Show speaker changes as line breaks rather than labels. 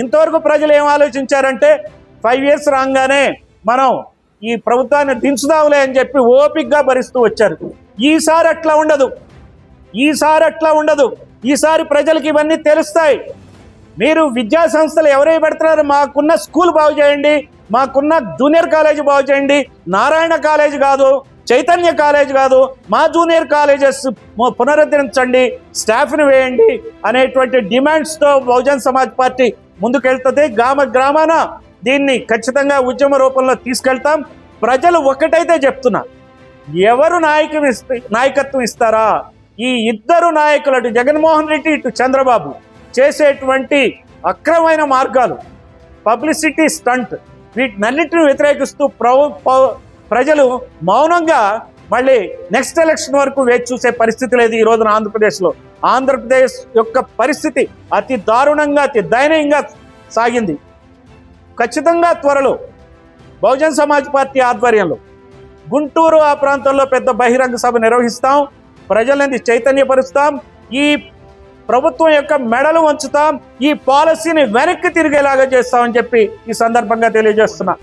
ఇంతవరకు ప్రజలు ఏం ఆలోచించారంటే ఫైవ్ ఇయర్స్ రాగానే మనం ఈ ప్రభుత్వాన్ని దించుదాంలే అని చెప్పి ఓపిక్గా భరిస్తూ వచ్చారు. ఈసారి అట్లా ఉండదు. ఈసారి అట్లా ఉండదు. ఈసారి ప్రజలకు ఇవన్నీ తెలుస్తాయి. మీరు విద్యా సంస్థలు ఎవరై పెడుతున్నారు మాకున్న స్కూల్ బాగు చేయండి మాకున్న జూనియర్ కాలేజ్ బాగు చేయండి. నారాయణ కాలేజ్ కాదు చైతన్య కాలేజ్ కాదు మా జూనియర్ కాలేజెస్ పునరుద్ధరించండి స్టాఫ్ని వేయండి అనేటువంటి డిమాండ్స్తో బహుజన్ సమాజ్ పార్టీ ముందుకెళ్తుంది గ్రామ గ్రామాన దీన్ని ఖచ్చితంగా ఉద్యమ రూపంలో తీసుకెళ్తాం. ప్రజలు ఒకటైతే చెప్తున్నా ఎవరు నాయకం ఇస్తే నాయకత్వం ఇస్తారా? ఈ ఇద్దరు నాయకులు అటు జగన్మోహన్ రెడ్డి ఇటు చంద్రబాబు చేసేటువంటి అక్రమైన మార్గాలు పబ్లిసిటీ స్టంట్ వీటినన్నింటిని వ్యతిరేకిస్తూ ప- ప్రజలు మౌనంగా మళ్ళీ నెక్స్ట్ ఎలక్షన్ వరకు వేచి చూసే పరిస్థితి లేదు ఈ రోజున ఆంధ్రప్రదేశ్లో. ఆంధ్రప్రదేశ్ యొక్క పరిస్థితి అతి దారుణంగా అతి దయనీయంగా సాగింది. ఖచ్చితంగా త్వరలో బహుజన్ సమాజ్ పార్టీ ఆధ్వర్యంలో గుంటూరు ఆ ప్రాంతంలో పెద్ద బహిరంగ సభ నిర్వహిస్తాం. ప్రజలని చైతన్యపరుస్తాం. ఈ ప్రభుత్వం యొక్క మెడలు వంచుతాం. ఈ పాలసీని వెనక్కి తిరిగేలాగా చేస్తామని చెప్పి ఈ సందర్భంగా తెలియజేస్తున్నా.